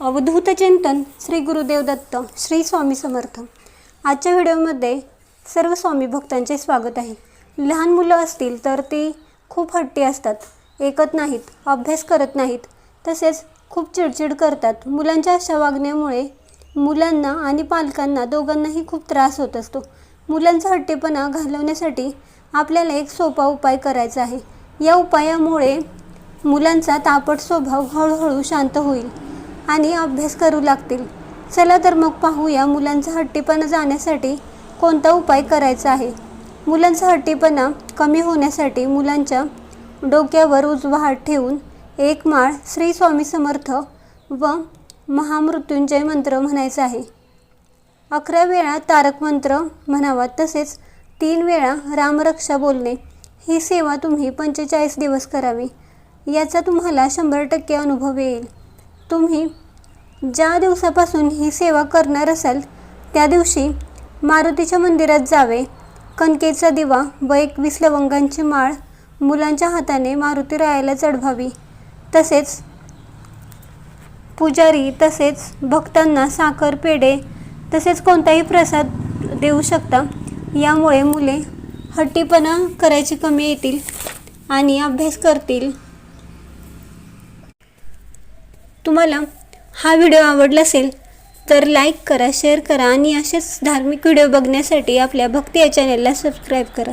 अवधूत चिंतन श्री गुरुदेव दत्त श्री स्वामी समर्थ. आजच्या व्हिडिओमध्ये सर्व स्वामी भक्तांचे स्वागत आहे. लहान मुलं असतील तर ती खूप हट्टी असतात ऐकत नाहीत अभ्यास करत नाहीत तसेच खूप चिडचिड करतात. मुलांच्या अशा वागण्यामुळे मुलांना आणि पालकांना दोघांनाही खूप त्रास होत असतो. मुलांचा हट्टीपणा घालवण्यासाठी आपल्याला एक सोपा उपाय करायचा आहे. या उपायामुळे मुलांचा तापट स्वभाव हळूहळू शांत होईल. आणि अभ्यास करू लागतील. चला तर मग पाहूया मुलांचा हट्टीपणा जाण्यासाठी कोणता उपाय करायचा आहे. मुलांचा हट्टीपणा कमी होण्यासाठी मुलांच्या डोक्यावर उजवा हात ठेवून एक माळ श्री स्वामी समर्थ व महामृत्युंजय मंत्र म्हणायचा आहे. अकरा वेळा तारक मंत्र म्हणावा तसेच तीन वेळा रामरक्षा बोलणे. ही सेवा तुम्ही पंचेचाळीस दिवस करावी. याचा तुम्हाला शंभर टक्के अनुभव येईल. तुम्ही ज्या दिवसापासून ही सेवा करणार असाल त्या दिवशी मारुतीच्या मंदिरात जावे. कणकेचा दिवा व एकवीस लवंगांची माळ मुलांच्या हाताने मारुती रायाला चढवावी. तसेच पुजारी तसेच भक्तांना साखर पेढे तसेच कोणताही प्रसाद देऊ शकता. यामुळे मुले हट्टीपणा करायची कमी येतील आणि अभ्यास करतील. तुम्हाला हा व्हिडिओ आवडला असेल तर लाईक करा शेअर करा आणि असेच धार्मिक व्हिडिओ बघण्यासाठी आपल्या भक्ती या चॅनलला सबस्क्राईब करा.